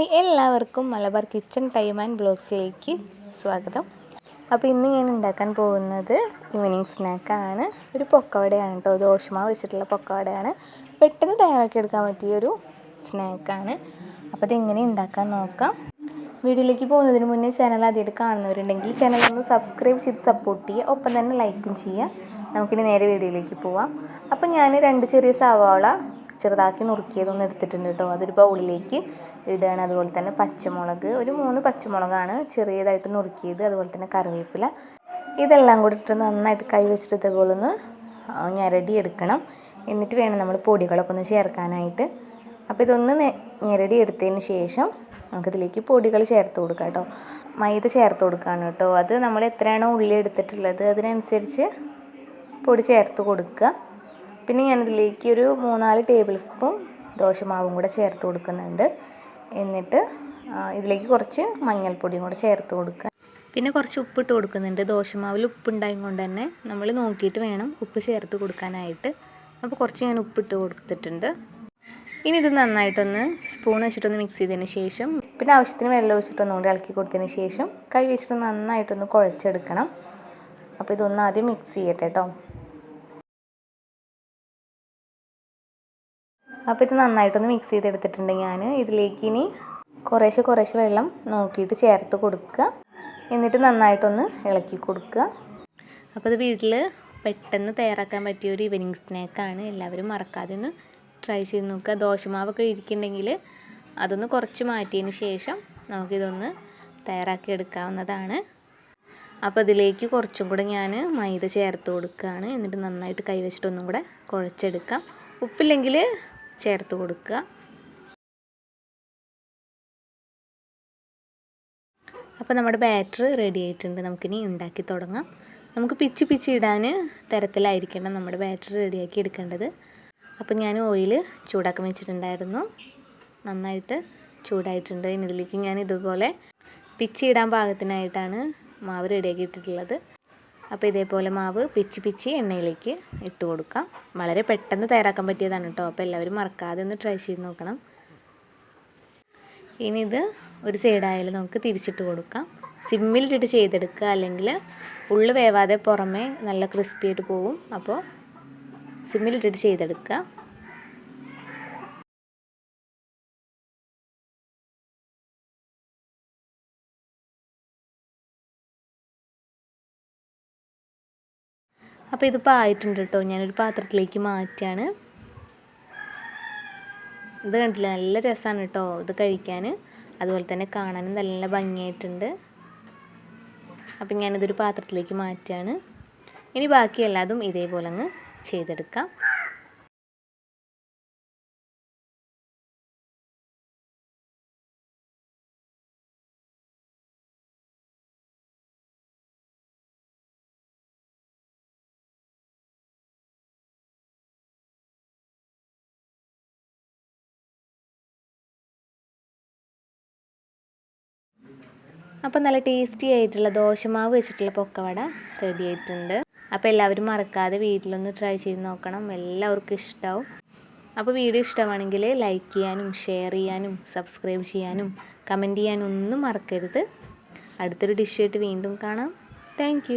Hi എല്ലാവർക്കും Malabar kitchen time and ബ്ലോഗ്സിലേക്ക് സ്വാഗതം. അപ്പോൾ ഇന്ന് ഞാൻ ഉണ്ടാക്കാൻ പോകുന്നത് ഈവനിങ് സ്നാക്കാണ്. ഒരു പൊക്കവടയാണ് കേട്ടോ ദോശമാവ് വെച്ചിട്ടുള്ള പൊക്കവടയാണ്. പെട്ടെന്ന് തയ്യാറാക്കി എടുക്കാൻ പറ്റിയ പറ്റിയൊരു സ്നാക്കാണ്. അപ്പോൾ അതെങ്ങനെ ഉണ്ടാക്കാൻ നോക്കാം. വീഡിയോയിലേക്ക് പോകുന്നതിന് മുന്നേ ചാനൽ ആദ്യമായിട്ട് കാണുന്നവരുണ്ടെങ്കിൽ ചാനൽ ഒന്ന് സബ്സ്ക്രൈബ് ചെയ്ത് സപ്പോർട്ട് ചെയ്യുക ഒപ്പം തന്നെ ലൈക്കും ചെയ്യുക. നമുക്കിനി നേരെ വീഡിയോയിലേക്ക് പോവാം. അപ്പോൾ ഞാൻ രണ്ട് ചെറിയ സവാള ചെറുതാക്കി നുറുക്കിയതൊന്നും എടുത്തിട്ടുണ്ട് കേട്ടോ. അതൊരു ബൗളിലേക്ക് ഇടുകയാണ്. അതുപോലെ തന്നെ പച്ചമുളക് ഒരു മൂന്ന് പച്ചമുളകാണ് ചെറിയതായിട്ട് നുറുക്കിയത്. അതുപോലെ തന്നെ കറിവേപ്പില. ഇതെല്ലാം കൂടി ഇട്ട് നന്നായിട്ട് കൈ വെച്ചിട്ട് ഇതേപോലെ ഒന്ന് ഞെരടി എടുക്കണം. എന്നിട്ട് വേണം നമ്മൾ പൊടികളൊക്കെ ഒന്ന് ചേർക്കാനായിട്ട്. അപ്പോൾ ഇതൊന്ന് ഞെരടി എടുത്തതിന് ശേഷം നമുക്കിതിലേക്ക് പൊടികൾ ചേർത്ത് കൊടുക്കാം കേട്ടോ. മൈദ ചേർത്ത് കൊടുക്കുകയാണ് കേട്ടോ. അത് നമ്മൾ എത്രയാണോ ഉള്ളി എടുത്തിട്ടുള്ളത് അതിനനുസരിച്ച് പൊടി ചേർത്ത് കൊടുക്കുക. പിന്നെ ഞാനിതിലേക്ക് ഒരു മൂന്നാൽ ടേബിൾ സ്പൂൺ ദോശമാവും കൂടെ ചേർത്ത് കൊടുക്കുന്നുണ്ട്. എന്നിട്ട് ഇതിലേക്ക് കുറച്ച് മഞ്ഞൾപ്പൊടിയും കൂടെ ചേർത്ത് കൊടുക്കുക പിന്നെ കുറച്ച് ഉപ്പിട്ട് കൊടുക്കുന്നുണ്ട്. ദോശമാവിൽ ഉപ്പുണ്ടായത് കൊണ്ട് തന്നെ നമ്മൾ നോക്കിയിട്ട് വേണം ഉപ്പ് ചേർത്ത് കൊടുക്കാനായിട്ട്. അപ്പോൾ കുറച്ച് ഞാൻ ഉപ്പിട്ട് കൊടുത്തിട്ടുണ്ട്. ഇനി ഇത് നന്നായിട്ടൊന്ന് സ്പൂൺ വെച്ചിട്ടൊന്ന് മിക്സ് ചെയ്തതിന് ശേഷം പിന്നെ ആവശ്യത്തിന് വെള്ളം ഒഴിച്ചിട്ടൊന്നും കൂടി ഇളക്കി കൊടുത്തതിന് ശേഷം കൈ വെച്ചിട്ട് നന്നായിട്ടൊന്ന് കുഴച്ചെടുക്കണം. അപ്പോൾ ഇതൊന്ന് ആദ്യം മിക്സ് ചെയ്യട്ടെ കേട്ടോ അപ്പോൾ ഇത് നന്നായിട്ടൊന്ന് മിക്സ് ചെയ്തെടുത്തിട്ടുണ്ട് ഞാൻ ഇതിലേക്ക് ഇനി കുറേശ്ശെ കുറേശ്ശെ വെള്ളം നോക്കിയിട്ട് ചേർത്ത് കൊടുക്കുക. എന്നിട്ട് നന്നായിട്ടൊന്ന് ഇളക്കി കൊടുക്കുക. അപ്പോൾ ഇത് വീട്ടിൽ പെട്ടെന്ന് തയ്യാറാക്കാൻ പറ്റിയ ഒരു ഈവനിങ് സ്നാക്കാണ് എല്ലാവരും മറക്കാതെ ഒന്ന് ട്രൈ ചെയ്ത് നോക്കുക. ദോശമാവൊക്കെ ഇരിക്കുന്നുണ്ടെങ്കിൽ അതൊന്ന് കുറച്ച് മാറ്റിയതിന് ശേഷം നമുക്കിതൊന്ന് തയ്യാറാക്കി എടുക്കാവുന്നതാണ്. അപ്പോൾ ഇതിലേക്ക് കുറച്ചും കൂടെ ഞാൻ മൈദ ചേർത്ത് കൊടുക്കുകയാണ്. എന്നിട്ട് നന്നായിട്ട് കൈവച്ചിട്ട് ഒന്നും കൂടെ കുഴച്ചെടുക്കാം. ഉപ്പില്ലെങ്കിൽ ചേർത്ത് കൊടുക്കുക. അപ്പോൾ നമ്മുടെ ബാറ്റർ റെഡി ആയിട്ടുണ്ട്. നമുക്കിനി ഉണ്ടാക്കി തുടങ്ങാം. നമുക്ക് പിച്ച് പിച്ച് ഇടാൻ തരത്തിലായിരിക്കണം നമ്മുടെ ബാറ്റർ റെഡിയാക്കി എടുക്കേണ്ടത്. അപ്പോൾ ഞാൻ ഓയിൽ ചൂടാക്കാൻ വെച്ചിട്ടുണ്ടായിരുന്നു. നന്നായിട്ട് ചൂടായിട്ടുണ്ട്. ഇനി ഇതിലേക്ക് ഞാൻ ഇതുപോലെ പിച്ച് ഇടാൻ പാകത്തിനായിട്ടാണ് മാവ് റെഡിയാക്കി ഇട്ടിട്ടുള്ളത് അപ്പോൾ ഇതേപോലെ മാവ് പിച്ച് പിച്ച് എണ്ണയിലേക്ക് ഇട്ട് കൊടുക്കാം. വളരെ പെട്ടെന്ന് തയ്യാറാക്കാൻ പറ്റിയതാണ് കേട്ടോ. അപ്പോൾ എല്ലാവരും മറക്കാതെ ഒന്ന് ട്രൈ ചെയ്ത് നോക്കണം. ഇനി ഇത് ഒരു സൈഡായാലും നമുക്ക് തിരിച്ചിട്ട് കൊടുക്കാം. സിമ്മിലിട്ടിട്ട് ചെയ്തെടുക്കുക. അല്ലെങ്കിൽ ഉള്ളു വേവാതെ പുറമേ നല്ല ക്രിസ്പി ആയിട്ട് പോവും. അപ്പോൾ സിമ്മിലിട്ടിട്ട് ചെയ്തെടുക്കുക. അപ്പോൾ ഇതിപ്പോൾ ആയിട്ടുണ്ട് കേട്ടോ ഞാനൊരു പാത്രത്തിലേക്ക് മാറ്റിയാണ് ഇത് കണ്ടില്ല? നല്ല രസമാണ് കേട്ടോ ഇത് കഴിക്കാൻ അതുപോലെ തന്നെ കാണാനും നല്ല ഭംഗിയായിട്ടുണ്ട്. അപ്പം ഞാനിതൊരു പാത്രത്തിലേക്ക് മാറ്റിയാണ് ഇനി ബാക്കി എല്ലാതും ഇതേപോലെ അങ്ങ് ചെയ്തെടുക്കാം. അപ്പോൾ നല്ല ടേസ്റ്റി ആയിട്ടുള്ള ദോശമാവ് വെച്ചിട്ടുള്ള പൊക്കവട റെഡി ആയിട്ടുണ്ട്. അപ്പോൾ എല്ലാവരും മറക്കാതെ വീട്ടിലൊന്ന് ട്രൈ ചെയ്ത് നോക്കണം. എല്ലാവർക്കും ഇഷ്ടമാവും അപ്പോൾ വീഡിയോ ഇഷ്ടമാണെങ്കിൽ ലൈക്ക് ചെയ്യാനും ഷെയർ ചെയ്യാനും സബ്സ്ക്രൈബ് ചെയ്യാനും കമന്റ് ചെയ്യാനും ഒന്നും മറക്കരുത്. അടുത്തൊരു ഡിഷായിട്ട് വീണ്ടും കാണാം. താങ്ക്